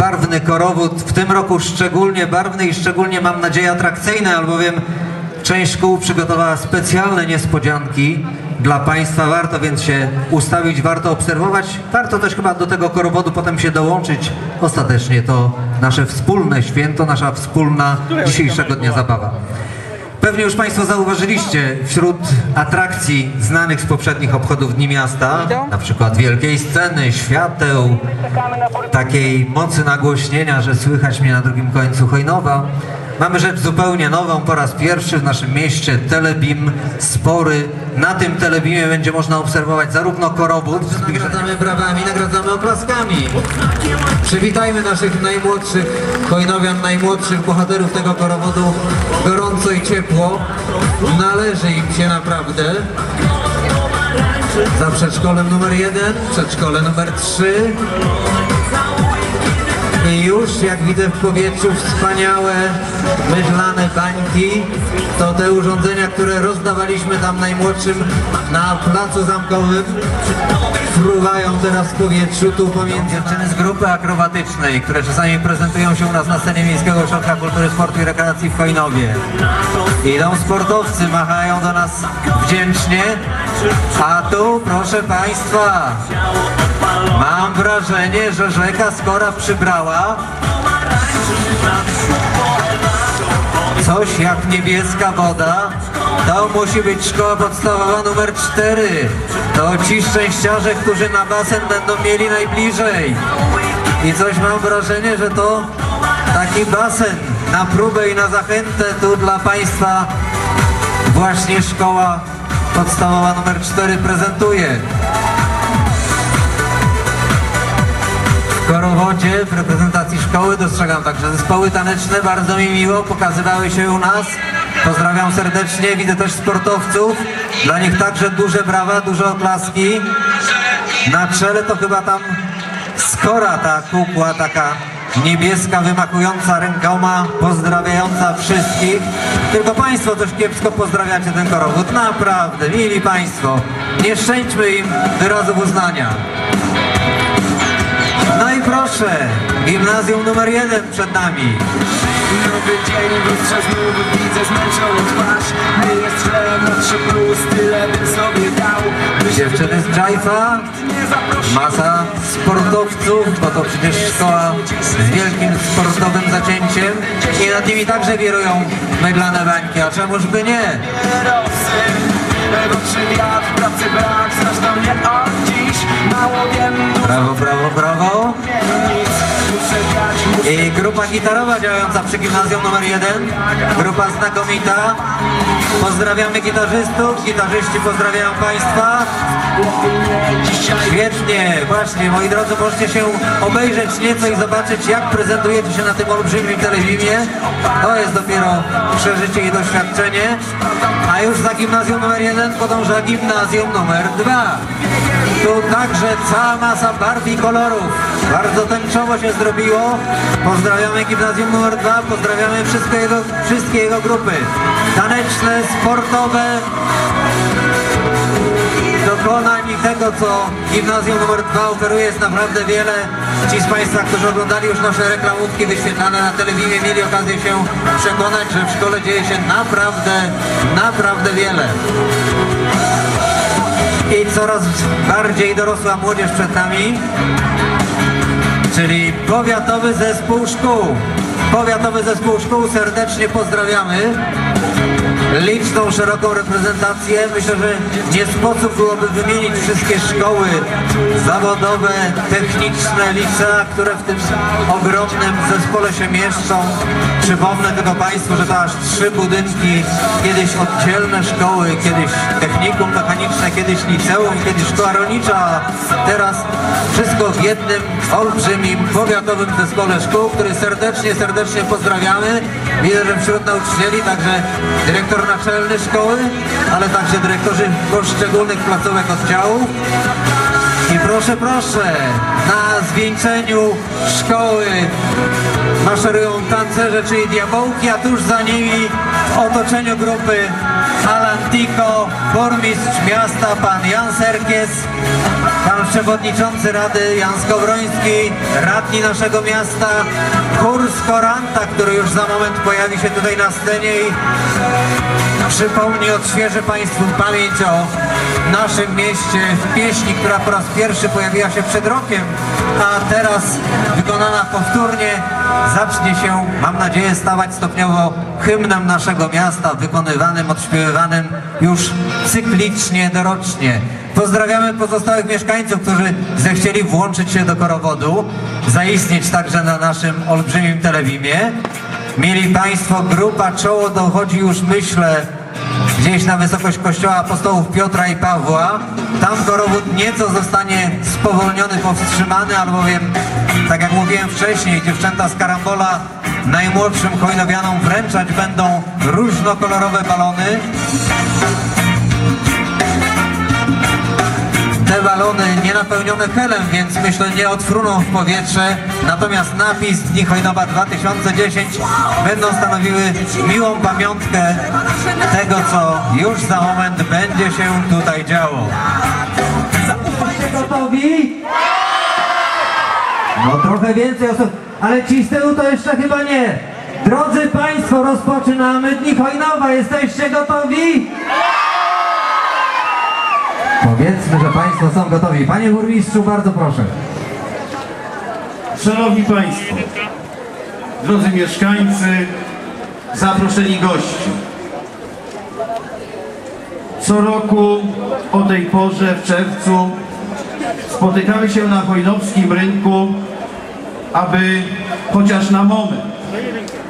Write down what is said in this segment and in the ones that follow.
barwny korowód, w tym roku szczególnie barwny i szczególnie mam nadzieję atrakcyjny, albowiem część szkół przygotowała specjalne niespodzianki dla Państwa. Warto więc się ustawić, warto obserwować, warto też chyba do tego korowodu potem się dołączyć. Ostatecznie to nasze wspólne święto, nasza wspólna dzisiejszego dnia zabawa. Pewnie już Państwo zauważyliście wśród atrakcji znanych z poprzednich obchodów Dni Miasta, na przykład wielkiej sceny, świateł, takiej mocy nagłośnienia, że słychać mnie na drugim końcu Hojnowa. Mamy rzecz zupełnie nową, po raz pierwszy w naszym mieście, telebim spory. Na tym telebimie będzie można obserwować zarówno korowód, nagradzamy brawami, nagradzamy oklaskami. Przywitajmy naszych najmłodszych hojnowian, najmłodszych bohaterów tego korowodu gorąco i ciepło. Należy im się naprawdę. Za przedszkolem numer jeden, przedszkole numer trzy. I już jak widzę w powietrzu wspaniałe mydlane bańki, to te urządzenia, które rozdawaliśmy tam najmłodszym na placu zamkowym, fruwają teraz w powietrzu tu pomiędzy dziewczyny z grupy akrobatycznej, które czasami prezentują się u nas na scenie Miejskiego Ośrodka Kultury, Sportu i Rekreacji w Hojnowie. Idą sportowcy, machają do nas wdzięcznie, a tu proszę Państwa, mam wrażenie, że rzeka Skora przybrała coś jak niebieska woda. To musi być szkoła podstawowa numer 4. To ci szczęściarze, którzy na basen będą mieli najbliżej. I coś mam wrażenie, że to taki basen na próbę i na zachętę tu dla Państwa właśnie szkoła podstawowa numer 4 prezentuje. W Korowodzie w reprezentacji szkoły dostrzegam także zespoły taneczne, bardzo mi miło, pokazywały się u nas. Pozdrawiam serdecznie, widzę też sportowców, dla nich także duże brawa, duże oklaski. Na czele to chyba tam skora ta kukła, taka niebieska, wymachująca rękoma, pozdrawiająca wszystkich. Tylko Państwo coś kiepsko pozdrawiacie ten korowód, naprawdę, mili Państwo, nie szczęćmy im wyrazów uznania. No i proszę, gimnazjum numer jeden przed nami. Nowy dzień, lustrze znów widzę zmęczoną twarz Nie jest źle, młodszy plus, tyle bym sobie dał Dziewczyny z zaprosił masa sportowców, bo to przecież szkoła z wielkim sportowym zacięciem i nad nimi także wirują mydlane bańki, a czemuż by nie? Roczy wiatr, pracy brak, zresztą nie od Brawo, brawo, brawo. I grupa gitarowa działająca przy gimnazjum numer jeden. Grupa znakomita. Pozdrawiamy gitarzystów, gitarzyści pozdrawiają Państwa. Świetnie, właśnie, moi drodzy, możecie się obejrzeć nieco i zobaczyć, jak prezentujecie się na tym olbrzymim telewizji. To jest dopiero przeżycie i doświadczenie. A już za gimnazjum numer jeden podąża gimnazjum numer dwa. Tu także cała masa barw i kolorów. Bardzo tęczowo się zrobiło. Pozdrawiamy gimnazjum numer dwa, pozdrawiamy wszystkie jego, wszystkie jego grupy. Taneczne, sportowe, dokonań i tego, co gimnazjum numer 2 oferuje jest naprawdę wiele. Ci z Państwa, którzy oglądali już nasze reklamówki wyświetlane na telewizji, mieli okazję się przekonać, że w szkole dzieje się naprawdę, naprawdę wiele. I coraz bardziej dorosła młodzież przed nami, czyli Powiatowy Zespół Szkół. Powiatowy Zespół Szkół serdecznie pozdrawiamy liczną, szeroką reprezentację. Myślę, że nie sposób byłoby wymienić wszystkie szkoły zawodowe, techniczne, licea, które w tym ogromnym zespole się mieszczą. Przypomnę tylko Państwu, że to aż trzy budynki, kiedyś oddzielne szkoły, kiedyś technikum mechaniczne, kiedyś liceum, kiedyś szkoła rolnicza, teraz wszystko w jednym olbrzymim, powiatowym zespole szkół, który serdecznie, serdecznie pozdrawiamy. Widzę, że wśród nauczycieli także dyrektor naczelny szkoły, ale także dyrektorzy poszczególnych placówek oddziałów. I proszę, proszę, na zwieńczeniu szkoły maszerują tancerze, czyli diabełki, a tuż za nimi w otoczeniu grupy Alan Tiko, burmistrz miasta pan Jan Serkies, pan przewodniczący Rady Jan Skowroński, radni naszego miasta, chór Koranta, który już za moment pojawi się tutaj na scenie przypomni, odświeży Państwu pamięć o naszym mieście w pieśni, która po raz pierwszy pojawiła się przed rokiem, a teraz wykonana powtórnie zacznie się, mam nadzieję, stawać stopniowo hymnem naszego miasta, wykonywanym, odśpiewywanym już cyklicznie, dorocznie. Pozdrawiamy pozostałych mieszkańców, którzy zechcieli włączyć się do korowodu, zaistnieć także na naszym olbrzymim telewimie. Mieli Państwo, grupa czoło dochodzi już, myślę, gdzieś na wysokość kościoła apostołów Piotra i Pawła. Tam korowód nieco zostanie spowolniony, powstrzymany, albowiem, tak jak mówiłem wcześniej, dziewczęta z Karambola najmłodszym hojnowianom wręczać będą różnokolorowe balony. Te balony nie napełnione helem, więc myślę nie odfruną w powietrze. Natomiast napis Dni Hojnowa 2010 będą stanowiły miłą pamiątkę tego, co już za moment będzie się tutaj działo. Jesteście gotowi? No trochę więcej osób, ale ci z tyłu to jeszcze chyba nie. Drodzy Państwo, rozpoczynamy Dni Hojnowa. Jesteście gotowi? Powiedzmy, że Państwo są gotowi. Panie burmistrzu, bardzo proszę. Szanowni Państwo, drodzy mieszkańcy, zaproszeni goście. Co roku o tej porze w czerwcu spotykamy się na Wojnowskim Rynku, aby chociaż na moment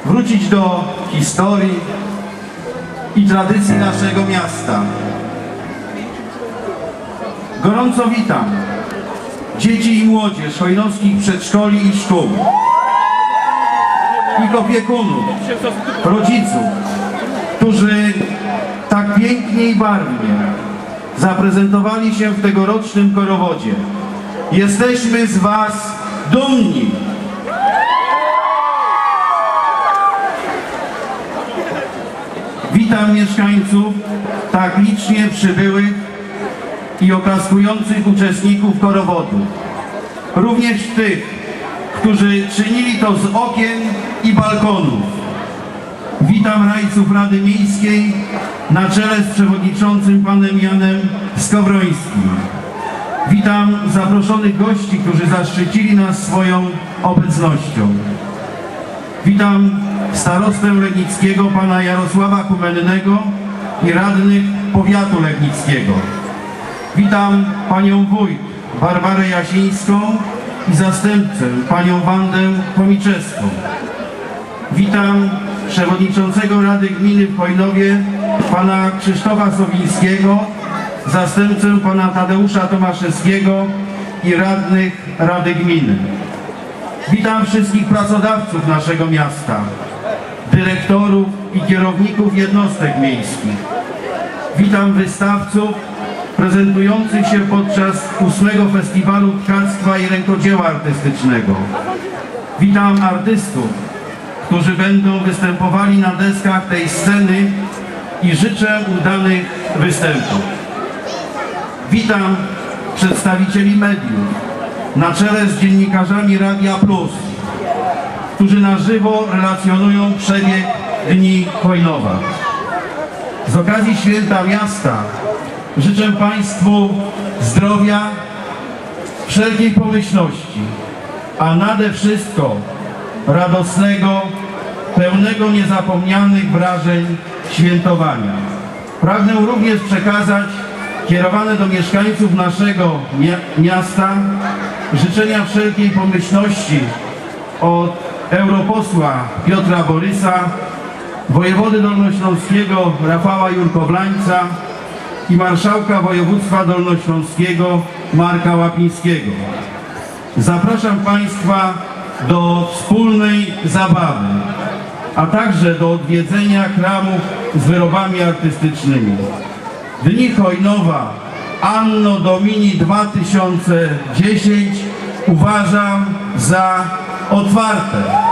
wrócić do historii i tradycji naszego miasta. Gorąco witam dzieci i młodzież hojnowskich przedszkoli i szkół, ich opiekunów, rodziców, którzy tak pięknie i barwnie zaprezentowali się w tegorocznym korowodzie. Jesteśmy z Was dumni. Witam mieszkańców tak licznie przybyłych i oklaskujących uczestników korowodu. Również tych, którzy czynili to z okien i balkonów. Witam rajców Rady Miejskiej na czele z przewodniczącym panem Janem Skowrońskim. Witam zaproszonych gości, którzy zaszczycili nas swoją obecnością. Witam starostę Legnickiego pana Jarosława Kumennego i radnych powiatu legnickiego. Witam panią wójt Barbarę Jasińską i zastępcę panią Wandę Komiczewską. Witam przewodniczącego Rady Gminy w Chojnowie pana Krzysztofa Sowińskiego, zastępcę pana Tadeusza Tomaszewskiego i radnych Rady Gminy. Witam wszystkich pracodawców naszego miasta, dyrektorów i kierowników jednostek miejskich. Witam wystawców prezentujących się podczas ósmego Festiwalu Tkactwa i Rękodzieła Artystycznego. Witam artystów, którzy będą występowali na deskach tej sceny i życzę udanych występów. Witam przedstawicieli mediów na czele z dziennikarzami Radia Plus, którzy na żywo relacjonują przebieg Dni Hojnowa. Z okazji Święta Miasta życzę Państwu zdrowia, wszelkiej pomyślności, a nade wszystko radosnego, pełnego niezapomnianych wrażeń świętowania. Pragnę również przekazać kierowane do mieszkańców naszego mia- miasta życzenia wszelkiej pomyślności od europosła Piotra Borysa, wojewody dolnośląskiego Rafała Jurkowlańca i marszałka województwa dolnośląskiego Marka Łapińskiego. Zapraszam Państwa do wspólnej zabawy, a także do odwiedzenia kramów z wyrobami artystycznymi. Dni Hojnowa Anno Domini 2010 uważam za otwarte.